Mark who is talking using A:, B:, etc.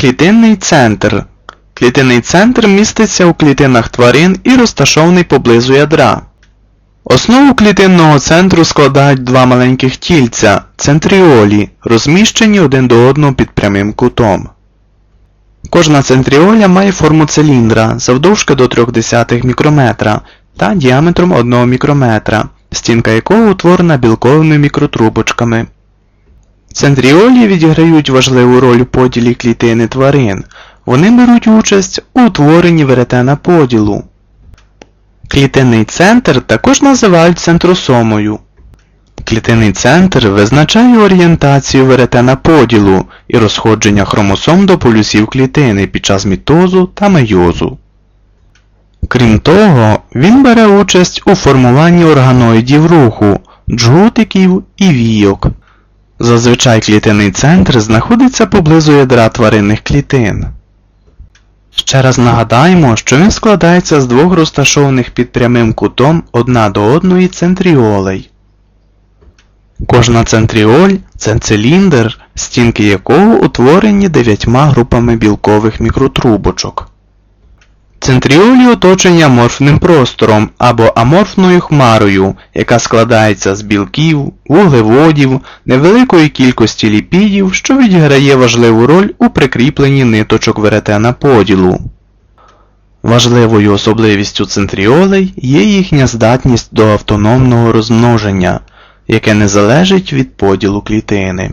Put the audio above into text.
A: Клітинний центр. Клітинний центр міститься у клітинах тварин і розташований поблизу ядра. Основу клітинного центру складають два маленьких тільця центріолі, розміщені один до одного під прямим кутом. Кожна центріоля має форму циліндра завдовжки до 0,3 мікрометра та діаметром 1 мікрометра, стінка якого утворена білковими мікротрубочками. Центріолі відіграють важливу роль у поділі клітини тварин. Вони беруть участь у утворенні веретена поділу. Клітинний центр також називають центросомою. Клітинний центр визначає орієнтацію веретена поділу і розходження хромосом до полюсів клітини під час мітозу та мейозу. Крім того, він бере участь у формуванні органоїдів руху, джгутиків і війок. Зазвичай клітинний центр знаходиться поблизу ядра тваринних клітин. Ще раз нагадаємо, що він складається з двох розташованих під прямим кутом одна до одної центріолей. Кожна центріоль це циліндр, стінки якого утворені дев'ятьма групами білкових мікротрубочок. Центріолі оточені аморфним простором або аморфною хмарою, яка складається з білків, вуглеводів, невеликої кількості ліпідів, що відіграє важливу роль у прикріпленні ниточок веретена поділу. Важливою особливістю центріолей є їхня здатність до автономного розмноження, яке не залежить від поділу клітини.